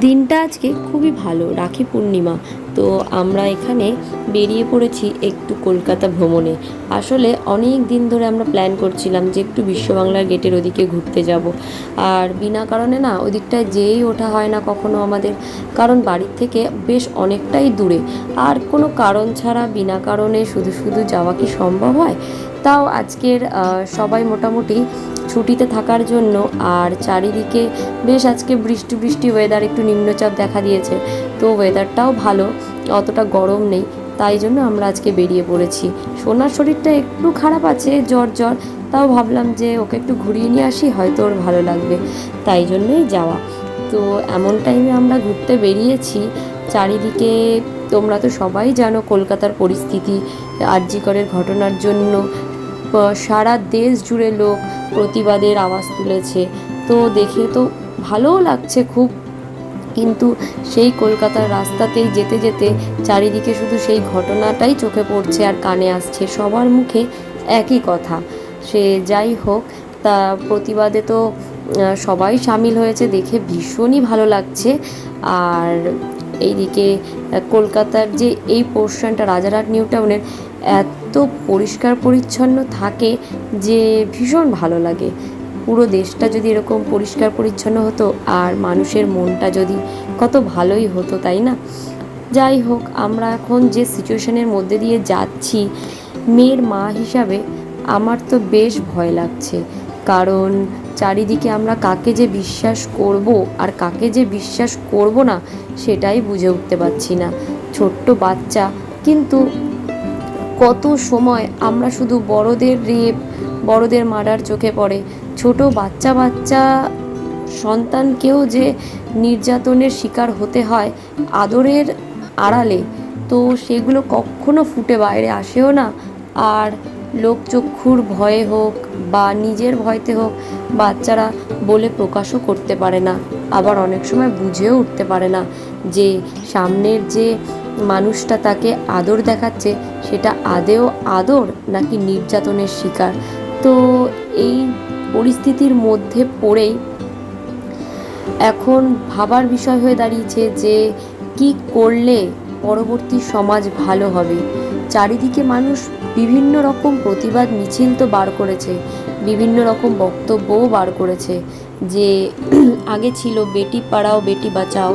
দিনটা আজকে খুবই ভালো রাখি পূর্ণিমা। তো আমরা এখানে বেরিয়ে পড়েছি একটু কলকাতা ভ্রমণে। আসলে অনেক দিন ধরে আমরা প্ল্যান করছিলাম যে একটু বিশ্ববাংলার গেটের ওদিকে ঘুরতে যাব। আর বিনা কারণে না ওদিকটায় যেয়েই ওঠা হয় না কখনো আমাদের, কারণ বাড়ির থেকে বেশ অনেকটাই দূরে। আর কোনো কারণ ছাড়া বিনা কারণে শুধু শুধু যাওয়া কি সম্ভব হয়? তাও আজকের সবাই মোটামুটি ছুটিতে থাকার জন্য আর চারিদিকে বেশ আজকে বৃষ্টি বৃষ্টি ওয়েদার একটু নিম্নচাপ দেখা দিয়েছে। তো ওয়েদারটাও ভালো, অতটা গরম নেই, তাই জন্য আমরা আজকে বেরিয়ে পড়েছি। সোনার শরীরটা একটু খারাপ আছে, জ্বর জ্বর, তাও ভাবলাম যে ওকে একটু ঘুরিয়ে নিয়ে আসি, হয়তো ওর ভালো লাগবে, তাই জন্যই যাওয়া। তো এমন টাইমে আমরা ঘুরতে বেরিয়েছি, চারিদিকে তোমরা তো সবাই জানো কলকাতার পরিস্থিতি, আরজিকরের ঘটনার জন্য সারা দেশ জুড়ে লোক প্রতিবাদের আওয়াজ তুলেছে, তো দেখে তো ভালোও লাগছে, খুব কিন্তু সেই কলকাতার রাস্তাতেই যেতে যেতে চারিদিকে শুধু সেই ঘটনাটাই চোখে পড়ছে আর কানে আসছে। সবার মুখে একই কথা। সে যাই হোক, তা প্রতিবাদে তো সবাই সামিল হয়েছে দেখে ভীষণই ভালো লাগছে। আর এইদিকে কলকাতার যে এই পোর্শনটা, রাজারহাট, নিউ টাউনের এত পরিষ্কার পরিচ্ছন্ন থাকে যে ভীষণ ভালো লাগে। পুরো দেশটা যদি এরকম পরিষ্কার পরিচ্ছন্ন হতো আর মানুষের মনটা যদি কত ভালোই হতো, তাই না? যাই হোক, আমরা এখন যে সিচুয়েশনের মধ্যে দিয়ে যাচ্ছি, মেয়ের মা হিসাবে আমার তো বেশ ভয় লাগছে। কারণ চারিদিকে আমরা কাকে যে বিশ্বাস করব আর কাকে যে বিশ্বাস করব না, সেটাই বুঝে উঠতে পারছি না। ছোট্ট বাচ্চা, কিন্তু কত সময় আমরা শুধু বড়দের রেপ, বড়দের মার্ডার চোখে পড়ে ছোট বাচ্চা বাচ্চা সন্তানকেও যে নির্যাতনের শিকার হতে হয় আদরের আড়ালে, তো সেগুলো কখনো ফুটে বাইরে আসেও না। আর লোকচক্ষুর ভয়ে হোক বা নিজের ভয়তে হোক, বাচ্চারা বলে প্রকাশও করতে পারে না, আবার অনেক সময় বুঝেও উঠতে পারে না যে সামনের যে মানুষটা তাকে আদর দেখাচ্ছে, সেটা আদেও আদর নাকি নির্যাতনের শিকার। তো এই পরিস্থিতির মধ্যে পড়েই এখন ভাবার বিষয় হয়ে দাঁড়িয়েছে যে কি করলে পরবর্তী সমাজ ভালো হবে। চারিদিকে মানুষ বিভিন্ন রকম প্রতিবাদ, মিছিল তো বার করেছে, বিভিন্ন রকম বক্তব্যও বার করেছে যে আগে ছিল বেটি পাড়াও বেটি বাঁচাও,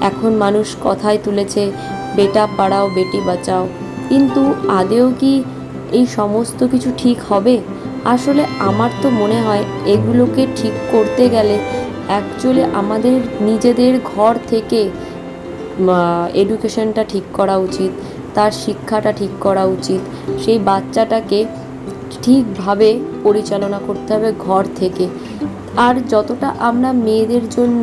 এখন মানুষ কথায় তুলেছে বেটা পাড়াও বেটি বাঁচাও। কিন্তু আদেও কি এই সমস্ত কিছু ঠিক হবে? আসলে আমার তো মনে হয় এগুলোকে ঠিক করতে গেলে অ্যাকচুয়ালি আমাদের নিজেদের ঘর থেকে এডুকেশনটা ঠিক করা উচিত, তার শিক্ষাটা ঠিক করা উচিত, সেই বাচ্চাটাকে ঠিকভাবে পরিচালনা করতে হবে ঘর থেকে। আর যতটা আমরা মেয়েদের জন্য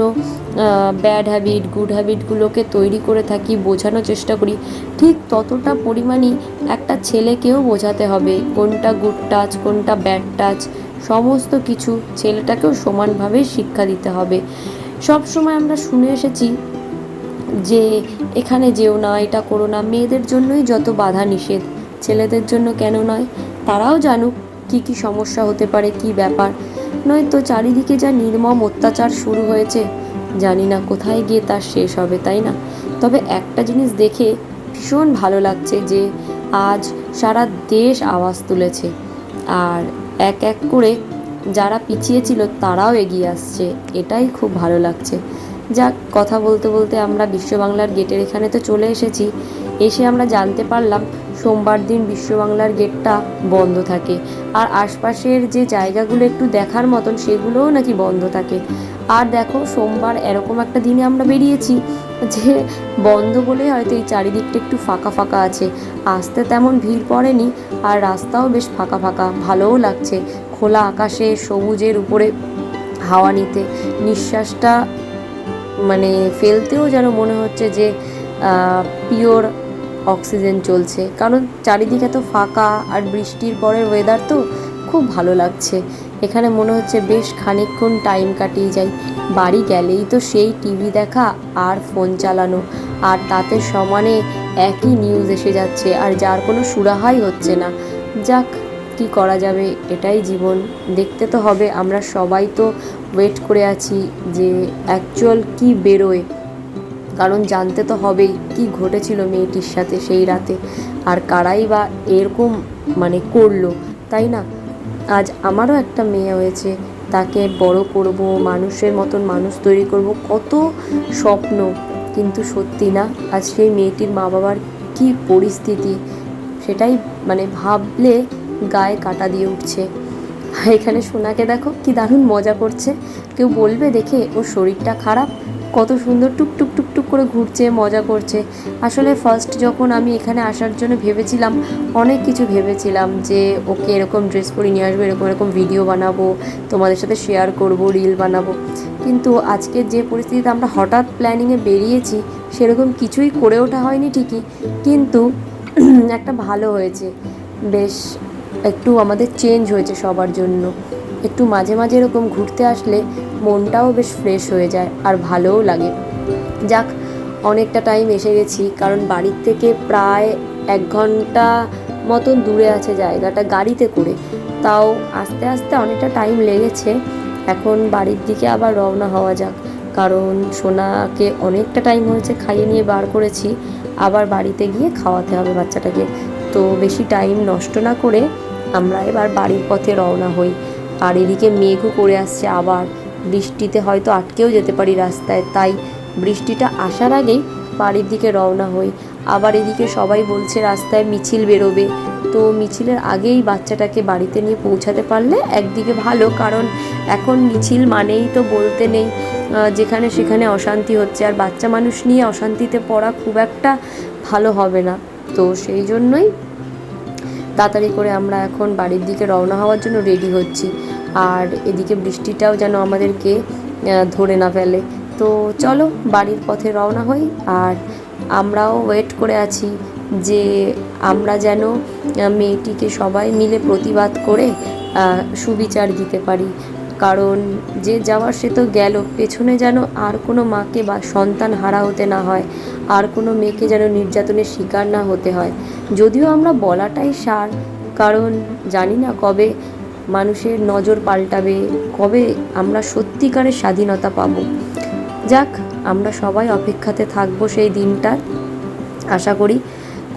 ব্যাড হ্যাবিট গুড হ্যাবিটগুলোকে তৈরি করে থাকি, বোঝানোর চেষ্টা করি, ঠিক ততটা পরিমাণই একটা ছেলেকেও বোঝাতে হবে কোনটা গুড টাচ কোনটা ব্যাড টাচ সমস্ত কিছু ছেলেটাকেও সমানভাবে শিক্ষা দিতে হবে। সব সময় আমরা শুনে এসেছি যে এখানে যেও না, এটা করো না, মেয়েদের জন্যই যত বাধা নিষেধ, ছেলেদের জন্য কেন নয়, তারাও জানুক কি কি সমস্যা হতে পারে, কি ব্যাপার। নয়তো চারিদিকে যা নির্মম অত্যাচার শুরু হয়েছে। জানি না কোথায় গিয়ে তার শেষ হবে, তাই না? তবে একটা জিনিস দেখে ভীষণ ভালো লাগছে যে আজ সারা দেশ আওয়াজ তুলেছে। আর এক এক করে যারা পিছিয়ে ছিল তারাও এগিয়ে আসছে, এটাই খুব ভালো লাগছে। যাক, কথা বলতে বলতে আমরা বিশ্ব বাংলার গেটের এখানে তো চলে এসেছি। এসে আমরা জানতে পারলাম সোমবার দিন বিশ্ব বাংলার গেটটা বন্ধ থাকে। আর আশপাশের যে জায়গাগুলো একটু দেখার মতন সেগুলোও নাকি বন্ধ থাকে। আর দেখো, সোমবার এরকম একটা দিনে আমরা বেরিয়েছি যে বন্ধ বলে হয়তো এই চারিদিকটা একটু ফাঁকা ফাঁকা আছে। আসতে তেমন ভিড় পড়েনি আর রাস্তাও বেশ ফাঁকা ফাঁকা, ভালোও লাগছে। খোলা আকাশে, সবুজের উপরে হাওয়া নিতে। নিঃশ্বাসটা মানে ফেলতেও যেন মনে হচ্ছে যে পিওর অক্সিজেন চলছে। কারণ চারিদিকে তো ফাঁকা আর বৃষ্টির পরের ওয়েদার তো খুব ভালো লাগছে। এখানে মনে হচ্ছে বেশ খানিকক্ষণ টাইম কাটিয়ে যাই। বাড়ি গেলেই তো সেই টিভি দেখা আর ফোন চালানো। আর তাতে সমানে একই নিউজ এসে যাচ্ছে আর যার কোনো সুরাহাই হচ্ছে না। যাক, কি করা যাবে? এটাই জীবন। দেখতে তো হবে, আমরা সবাই তো ওয়েট করে আছি যে অ্যাকচুয়াল কি বেরোয়। কারণ জানতে তো হবেই কি ঘটেছিল মেয়েটির সাথে সেই রাতে। আর কারাই বা এরকম মানে করল, তাই না? আজ আমারও একটা মেয়ে হয়েছে, তাকে বড় করব, মানুষের মতন মানুষ তৈরি করব, কত স্বপ্ন। কিন্তু সত্যি না, আজ সেই মেয়েটির মা বাবার কী পরিস্থিতি, সেটাই মানে ভাবলে গায়ে কাটা দিয়ে উঠছে। এখানে সোনাকে দেখো, কি দারুণ মজা করছে। কেউ বলবে দেখে, ওর শরীরটা খারাপ, কত সুন্দর টুক টুক টুক করে ঘুরছে, মজা করছে। আসলে ফার্স্ট যখন আমি এখানে আসার জন্য ভেবেছিলাম, অনেক কিছু ভেবেছিলাম যে ওকে এরকম ড্রেস পরে নিয়ে আসব, এরকম এরকম ভিডিও বানাবো, তোমাদের সাথে শেয়ার করব রিল বানাবো। কিন্তু আজকের যে পরিস্থিতিতে আমরা হঠাৎ প্ল্যানিংয়ে বেরিয়েছি, সেরকম কিছুই করে ওঠা হয়নি ঠিকই। কিন্তু একটা ভালো হয়েছে। বেশ একটু আমাদের চেঞ্জ হয়েছে সবার জন্য। একটু মাঝে মাঝে এরকম ঘুরতে আসলে মনটাও বেশ ফ্রেশ হয়ে যায় আর ভালোও লাগে। যাক, অনেকটা টাইম এসে গেছি, কারণ বাড়ির থেকে প্রায় এক ঘণ্টা মতন দূরে আছে জায়গাটা গাড়িতে করে। তাও আস্তে আস্তে অনেকটা টাইম লেগেছে। এখন বাড়ির দিকে আবার রওনা হওয়া যাক, কারণ সোনাকে অনেকটা টাইম হয়েছে খাইয়ে নিয়ে বার করেছি। আবার বাড়িতে গিয়ে খাওয়াতে হবে বাচ্চাটাকে। তো বেশি টাইম নষ্ট না করে আমরা এবার বাড়ির পথে রওনা হই। আর এদিকে মেঘও করে আসছে আবার। বৃষ্টিতে হয়তো আটকেও যেতে পারি রাস্তায়, তাই বৃষ্টিটা আসার আগেই বাড়ির দিকে রওনা হই। আবার এদিকে সবাই বলছে, রাস্তায় মিছিল বেরোবে। তো মিছিলের আগেই বাচ্চাটাকে বাড়িতে নিয়ে পৌঁছাতে পারলে একদিকে ভালো, কারণ এখন মিছিল মানেই তো বলতে নেই যেখানে সেখানে অশান্তি হচ্ছে। আর বাচ্চা মানুষ নিয়ে অশান্তিতে পড়া খুব একটা ভালো হবে না। তো সেই জন্যই তাড়াতাড়ি করে আমরা এখন বাড়ির দিকে রওনা হওয়ার জন্য রেডি হচ্ছি। আর এদিকে বৃষ্টিটাও যেন আমাদেরকে ধরে না ফেলে। তো চলো বাড়ির পথে রওনা হই। আর আমরাও ওয়েট করে আছি যে আমরা যেন মেয়েটিকে সবাই মিলে প্রতিবাদ করে সুবিচার দিতে পারি। কারণ যে যাওয়ার সে তো গেল, পেছনে যেন আর কোনো মাকে বা সন্তান হারা হতে না হয়, আর কোনো মেয়েকে যেন নির্যাতনের শিকার না হতে হয়। যদিও আমরা বলাটাই সার, কারণ জানি না কবে মানুষের নজর পাল্টাবে, কবে আমরা সত্যিকারের স্বাধীনতা পাবো। যাক, আমরা সবাই অপেক্ষাতে থাকব সেই দিনটার। আশা করি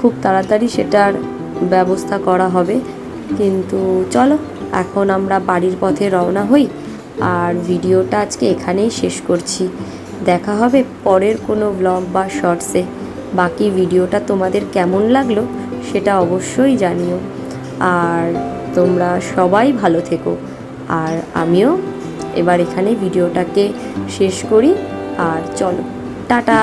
খুব তাড়াতাড়ি সেটার ব্যবস্থা করা হবে। কিন্তু চলো, এখন আমরা বাড়ির পথে রওনা হই আর ভিডিওটা আজকে এখানেই শেষ করছি। দেখা হবে পরের কোনো ব্লগ বা শর্টসে বাকি ভিডিওটা তোমাদের কেমন লাগল সেটা অবশ্যই জানিও। আর তোমরা সবাই ভালো থেকো। আর আমিও এবার এখানে ভিডিওটাকে শেষ করি। আর চলো টাটা।